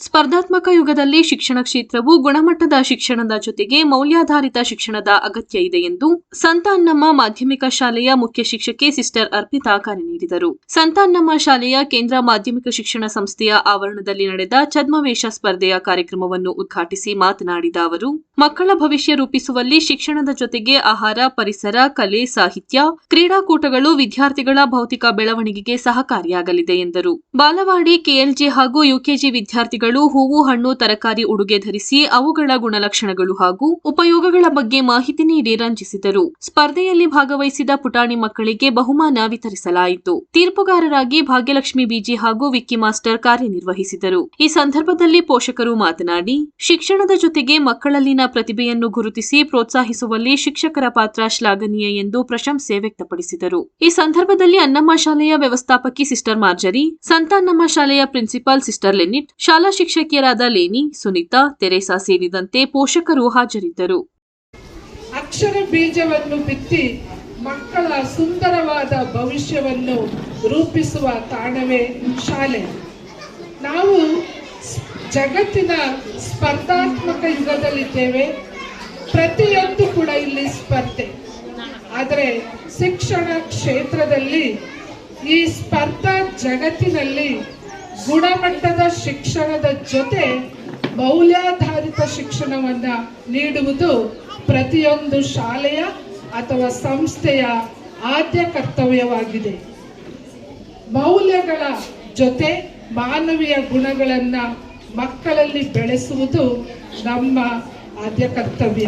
ಸ್ಪರ್ಧಾತ್ಮಕ ಯುಗದಲ್ಲಿ ಶಿಕ್ಷಣ ಕ್ಷೇತ್ರವು ಗುಣಮಟ್ಟದ ಶಿಕ್ಷಣದ ಜೊತೆಗೆ ಮೌಲ್ಯಾಧಾರಿತ ಶಿಕ್ಷಣದ ಅಗತ್ಯ ಇದೆ ಎಂದು ಸಂತಾನಮ್ಮ ಮಾಧ್ಯಮಿಕ ಶಾಲೆಯ ಮುಖ್ಯ ಶಿಕ್ಷಕಿ ಸಿಸ್ಟರ್ ಅರ್ಪಿತಾ ಕರೆ ನೀಡಿದರು. ಸಂತಾನಮ್ಮ ಶಾಲೆಯ ಕೇಂದ್ರ ಮಾಧ್ಯಮಿಕ ಶಿಕ್ಷಣ ಸಂಸ್ಥೆಯ ಆವರಣದಲ್ಲಿ ನಡೆದ ಛದ್ಮವೇಷ ಸ್ಪರ್ಧೆಯ ಕಾರ್ಯಕ್ರಮವನ್ನು ಉದ್ಘಾಟಿಸಿ ಮಾತನಾಡಿದ ಅವರು ಮಕ್ಕಳ ಭವಿಷ್ಯ ರೂಪಿಸುವಲ್ಲಿ ಶಿಕ್ಷಣದ ಜೊತೆಗೆ ಆಹಾರ, ಪರಿಸರ, ಕಲೆ, ಸಾಹಿತ್ಯ, ಕ್ರೀಡಾಕೂಟಗಳು ವಿದ್ಯಾರ್ಥಿಗಳ ಭೌತಿಕ ಬೆಳವಣಿಗೆಗೆ ಸಹಕಾರಿಯಾಗಲಿದೆ ಎಂದರು. ಬಾಲವಾಡಿ, ಕೆಎಲ್ಜಿ ಹಾಗೂ ಯುಕೆಜಿ ವಿದ್ಯಾರ್ಥಿಗಳು ಹೂವು, ಹಣ್ಣು, ತರಕಾರಿ ಉಡುಗೆ ಧರಿಸಿ ಅವುಗಳ ಗುಣಲಕ್ಷಣಗಳು ಹಾಗೂ ಉಪಯೋಗಗಳ ಬಗ್ಗೆ ಮಾಹಿತಿ ನೀಡಿ ರಂಜಿಸಿದರು. ಸ್ಪರ್ಧೆಯಲ್ಲಿ ಭಾಗವಹಿಸಿದ ಪುಟಾಣಿ ಮಕ್ಕಳಿಗೆ ಬಹುಮಾನ ವಿತರಿಸಲಾಯಿತು. ತೀರ್ಪುಗಾರರಾಗಿ ಭಾಗ್ಯಲಕ್ಷ್ಮಿ ಬಿಜಿ ಹಾಗೂ ವಿಕ್ಕಿ ಮಾಸ್ಟರ್ ಕಾರ್ಯನಿರ್ವಹಿಸಿದರು. ಈ ಸಂದರ್ಭದಲ್ಲಿ ಪೋಷಕರು ಮಾತನಾಡಿ, ಶಿಕ್ಷಣದ ಜೊತೆಗೆ ಮಕ್ಕಳಲ್ಲಿನ ಪ್ರತಿಭೆಯನ್ನು ಗುರುತಿಸಿ ಪ್ರೋತ್ಸಾಹಿಸುವಲ್ಲಿ ಶಿಕ್ಷಕರ ಪಾತ್ರ ಶ್ಲಾಘನೀಯ ಎಂದು ಪ್ರಶಂಸೆ ವ್ಯಕ್ತಪಡಿಸಿದರು. ಈ ಸಂದರ್ಭದಲ್ಲಿ ಅನ್ನಮ್ಮ ಶಾಲೆಯ ವ್ಯವಸ್ಥಾಪಕಿ ಸಿಸ್ಟರ್ ಮಾರ್ಜರಿ ಸಂತ ಅನ್ನಮ್ಮ ಶಾಲೆಯ ಪ್ರಿನ್ಸಿಪಾಲ್ ಸಿಸ್ಟರ್ ಲೆನಿಟ್, ಶಾಲಾ ಶಿಕ್ಷಕಿಯರಾದ ಲೇನಿ, ಸುನೀತಾ, ತೆರೇಸಾ ಸೇರಿದಂತೆ ಪೋಷಕರು ಹಾಜರಿದ್ದರು. ಅಕ್ಷರ ಬೀಜವನ್ನು ಬಿತ್ತಿ ಮಕ್ಕಳ ಸುಂದರವಾದ ಭವಿಷ್ಯವನ್ನು ರೂಪಿಸುವ ತಾಣವೇ ಶಾಲೆ. ನಾವು ಜಗತ್ತಿನ ಸ್ಪರ್ಧಾತ್ಮಕ ಪ್ರತಿಯೊಂದು ಕೂಡ ಇಲ್ಲಿ ಸ್ಪರ್ಧೆ. ಆದರೆ ಶಿಕ್ಷಣ ಕ್ಷೇತ್ರದಲ್ಲಿ ಈ ಸ್ಪರ್ಧಾ ಜಗತ್ತಿನಲ್ಲಿ ಗುಣಮಟ್ಟದ ಶಿಕ್ಷಣದ ಜೊತೆ ಮೌಲ್ಯಾಧಾರಿತ ಶಿಕ್ಷಣವನ್ನ ನೀಡುವುದು ಪ್ರತಿಯೊಂದು ಶಾಲೆಯ ಅಥವಾ ಸಂಸ್ಥೆಯ ಆದ್ಯ ಕರ್ತವ್ಯವಾಗಿದೆ. ಮೌಲ್ಯಗಳ ಜೊತೆ ಮಾನವೀಯ ಗುಣಗಳನ್ನು ಮಕ್ಕಳಲ್ಲಿ ಬೆಳೆಸುವುದು ನಮ್ಮ ಆದ್ಯ ಕರ್ತವ್ಯ